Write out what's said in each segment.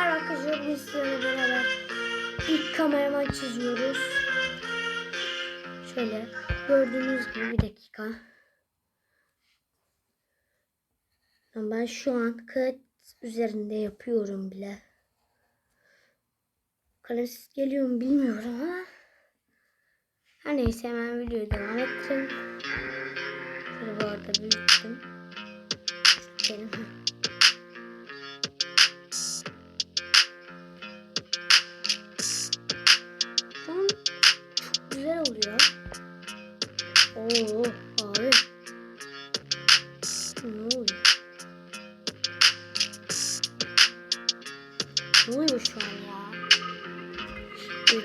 Merhaba arkadaşlar bugün sizlerle beraber ilk kameraman çiziyoruz. Şöyle gördüğünüz gibi bir dakika. Ben şu an kağıt üzerinde yapıyorum bile. Kalemsiz geliyor mu bilmiyorum ama. Her neyse hemen videoyu devam ettim. Şöyle bu arada büyüttüm. Benim. Oluyor. Oo abi. Ne oluyor? Ne oluyor şu an ya? İyi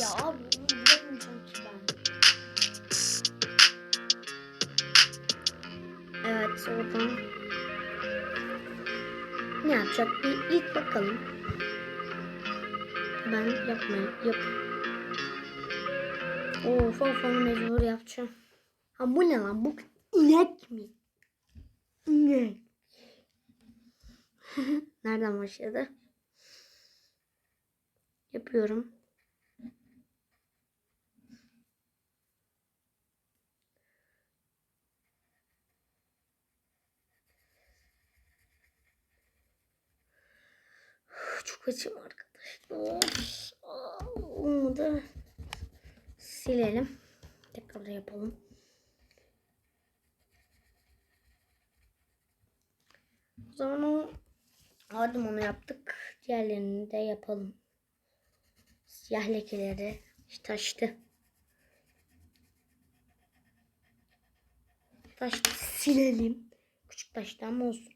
ya abi onu bulamayacağım ki ben. Evet oradan ne yapacak bir ilk bakalım. Ben yapmayı yap. Of of onu mecbur yapacağım. Ha bu ne lan bu inek mi? İnek. Nereden başladı? Yapıyorum. Çok açım arkadaşlar. Aa, Olmadı. Silelim. Tekrar yapalım. O zaman o Adım onu yaptık. Diğerlerini de yapalım. Siyah lekeleri taştı. Taştı silelim. Küçük taştan mı olsun?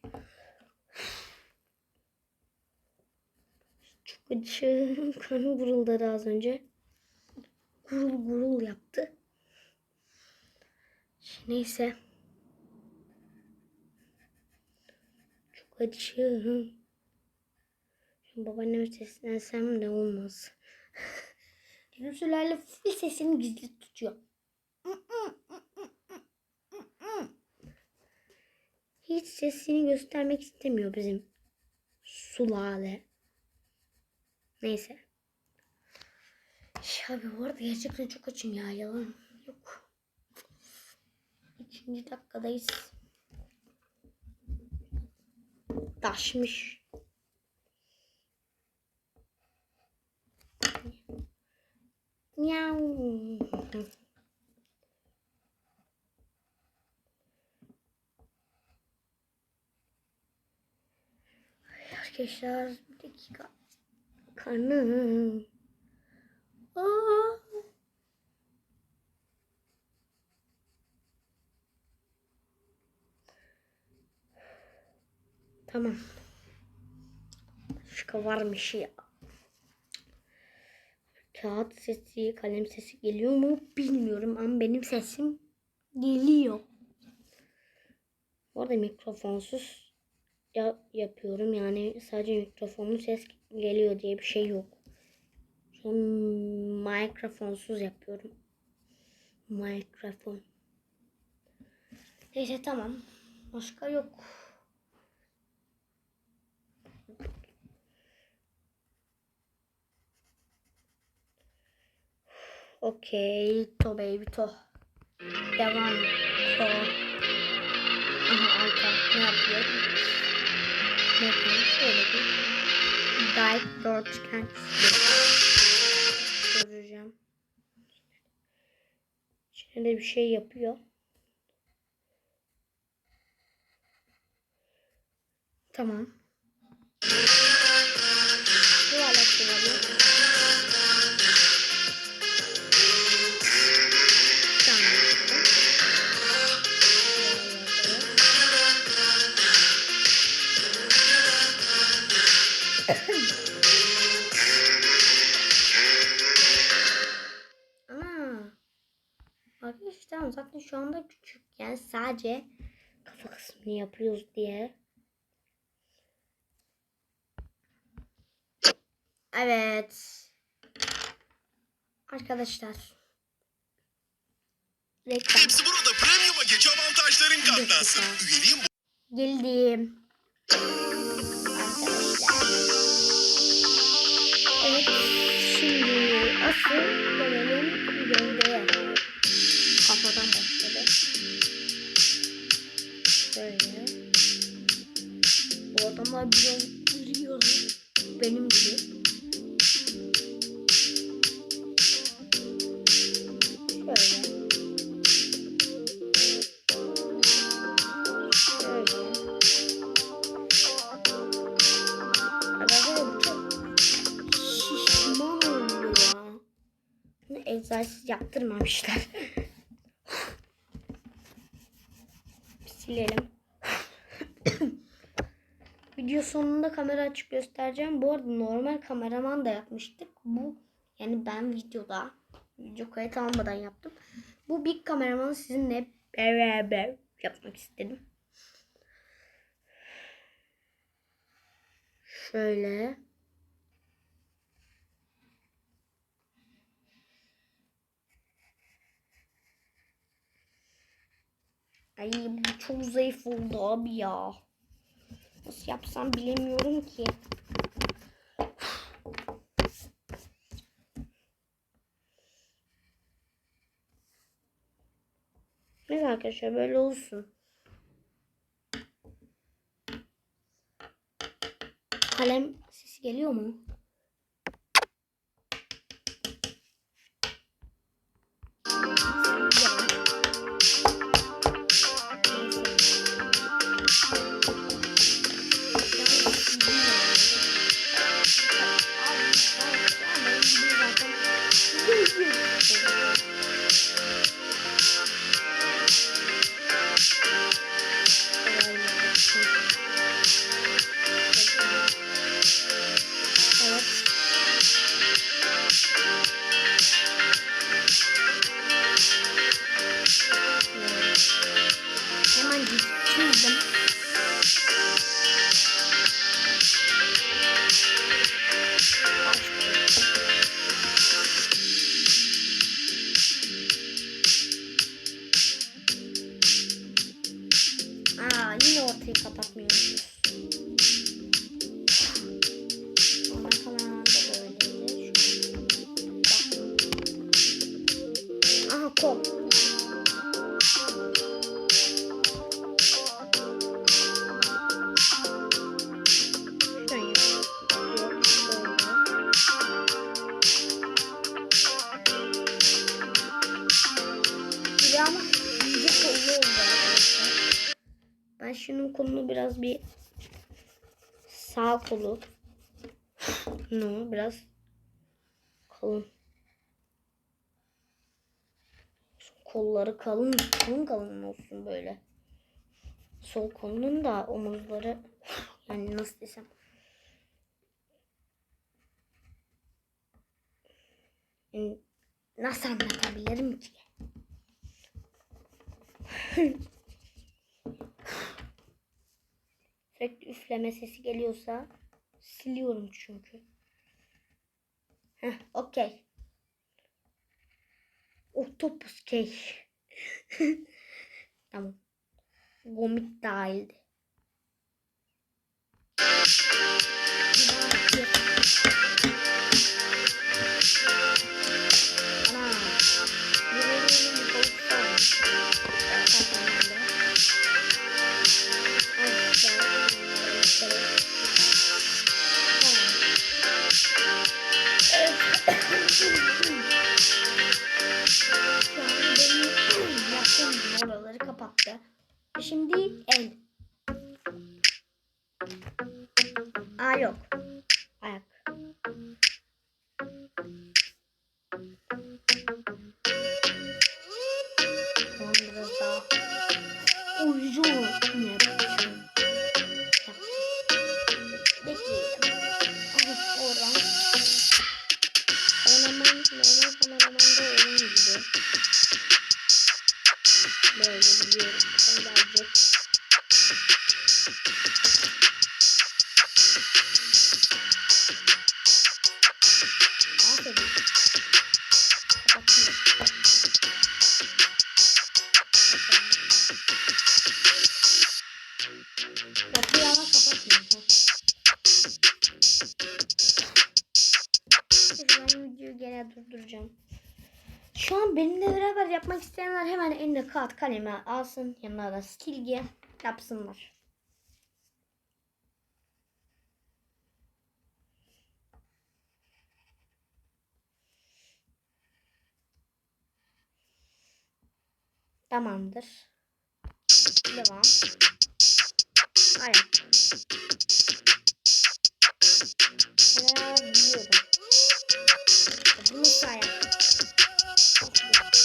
Çok acı. Karnım guruldadı az önce. Gurul gurul yaptı. Neyse. Çok acı. Şimdi babaanneme seslensem de olmaz. Bizim sülale full sesini gizli tutuyor. Hiç sesini göstermek istemiyor bizim sulale. Neyse. Ya bu arada gerçekten çok açım ya yalan yok. Üçüncü dakikadayız. Taşmış. Miau. Arkadaşlar bir dakika. Karnım. Aa. Tamam. Başka varmış ya. Kağıt sesi, kalem sesi geliyor mu bilmiyorum ama benim sesim geliyor. Bu arada mikrofonsuz ya yapıyorum yani sadece mikrofonlu ses geliyor diye bir şey yok. Şu mikrofonsuz yapıyorum. Mikrofon. Neyse tamam. Başka yok. Okey. To baby to. Devam. To. Aha alta ne yapıyor? Ne yapıyor? Öyle bir Dark Dörtgen Göreceğim. İçinde bir şey yapıyor. Tamam. Şu anda küçük. Yani sadece kafa kısmını yapıyoruz diye. Evet. Arkadaşlar. Reklam. Hepsi burada premium'a geç avantajların katlansın. Üyeliğin Geldim. Arkadaşlar. Evet. Şimdi asıl gelelim gövdeye. Kafadan başladı. Şöyle. Bu adamlar biraz biliyor. Benim gibi. Şöyle. Şöyle. Arkadaşlar bu çok şişman oldu ya. Bunu egzersiz yaptırmamışlar. Bir Silelim. Video sonunda kamera açıp göstereceğim. Bu arada normal kameraman da yapmıştık. Bu yani ben videoda video kayıt almadan yaptım. Bu big kameramanı sizinle beraber yapmak istedim. Şöyle. Ay çok zayıf oldu abi ya. Nasıl yapsam bilemiyorum ki. Neyse arkadaşlar böyle olsun. Kalem sesi geliyor mu? Ben şunun kolunu biraz bir sağ kolu no, biraz kalın. Kolları kalın, kalın kalın olsun böyle. Sol kolunun da omuzları yani nasıl desem nasıl anlatabilirim ki? Sürekli üfleme sesi geliyorsa siliyorum çünkü. Heh, okey. Otopus key. tamam. Gomik dahildi. Şimdi el. Aa yok. İsteyenler hemen eline kağıt kalemi alsın. Yanına da silgi yapsınlar. Tamamdır. Devam. Ayak. Hala biliyorum. Bu nasıl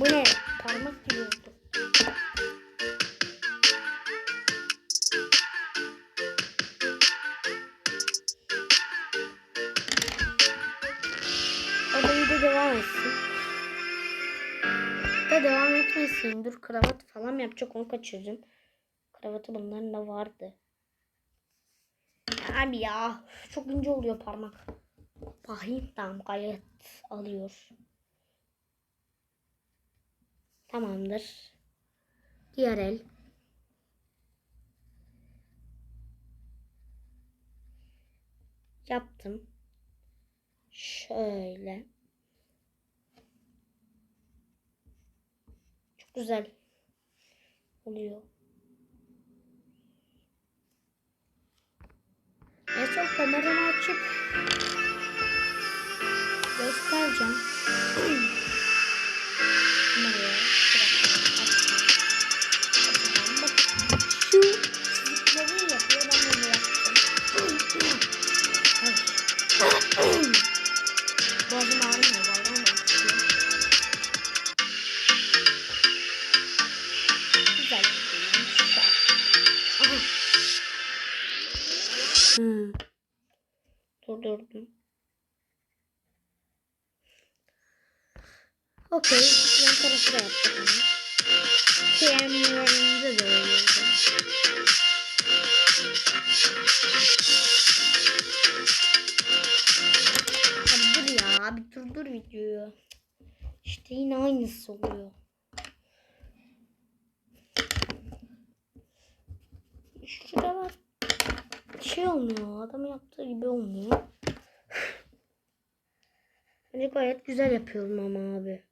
Bu ne? Parmak gibi oldu. O da devam etsin. Da devam etmesin. Dur kravat falan yapacak onu kaçırdım. Kravatı bunların da vardı. Abi ya çok ince oluyor parmak. Tamam gayet alıyor. Tamamdır. Diğer el. Yaptım. Şöyle. Çok güzel oluyor. En son kameramı açıp göstereceğim. Kameraya Okey. Yan tarafı da yaptık onu. KM'lerinde de öyleydi. Abi dur ya. Abi durdur videoyu. İşte yine aynısı oluyor. Şuralar şey olmuyor. Adam yaptığı gibi olmuyor. Bence gayet güzel yapıyorum ama abi.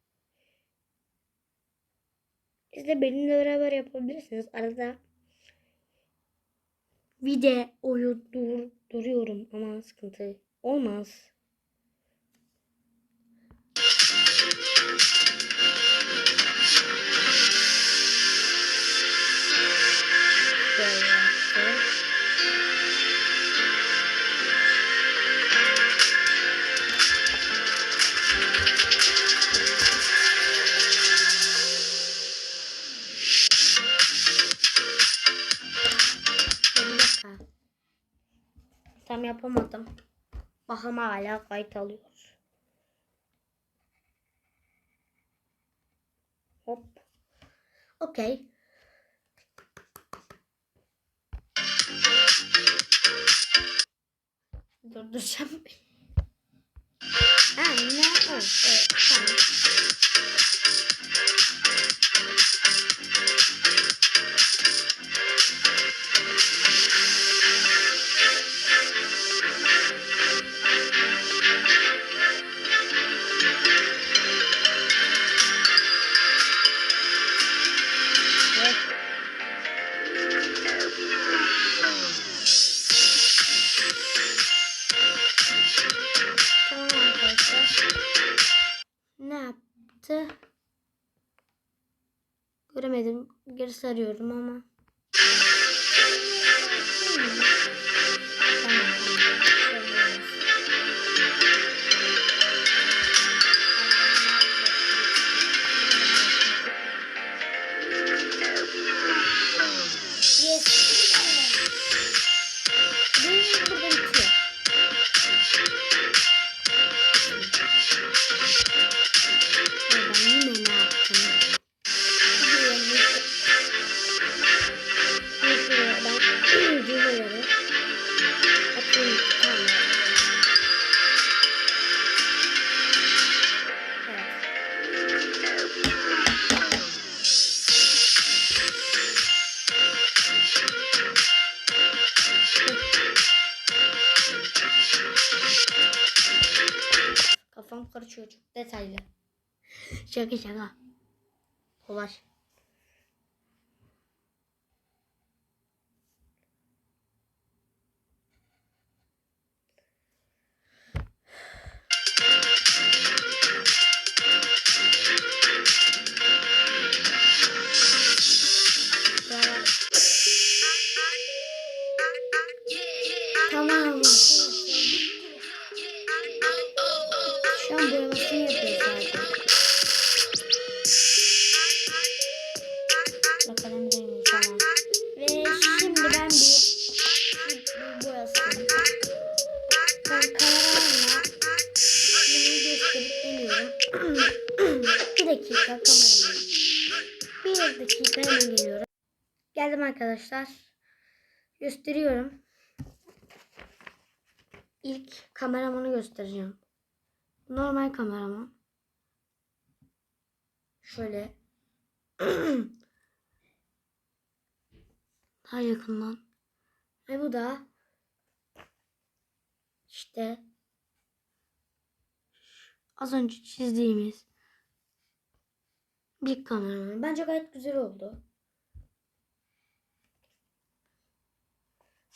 Siz benimle beraber yapabilirsiniz. Arada videoyu dur, duruyorum ama sıkıntı olmaz. Şöyle Bakalım hala kayıt alıyor. Hop. Okey. Durduracağım. Ha ne? Ha, evet, tamam. Göremedim. Geri sarıyorum ama. Şaka şaka. Kolay. Arkadaşlar. Gösteriyorum. İlk kameramanı göstereceğim. Normal kameraman. Şöyle. Daha yakından. Ve bu da işte az önce çizdiğimiz bir kameraman. Bence gayet güzel oldu.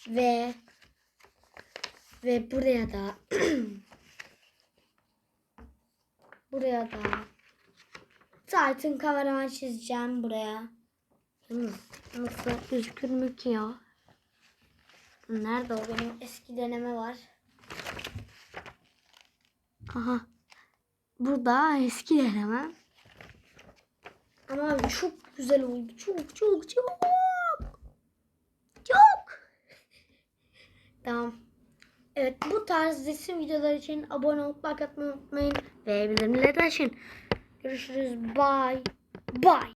Ve ve buraya da buraya da Titan kameraman çizeceğim buraya. Nasıl gözükür mü ki ya? Nerede o benim eski deneme var. Aha. Burada eski deneme. Ama çok güzel oldu. Çok çok çok. Çok. Tamam. Evet bu tarz resim videoları için abone olup like atmayı unutmayın. Ve bildirimleri açın. Görüşürüz. Bye. Bye.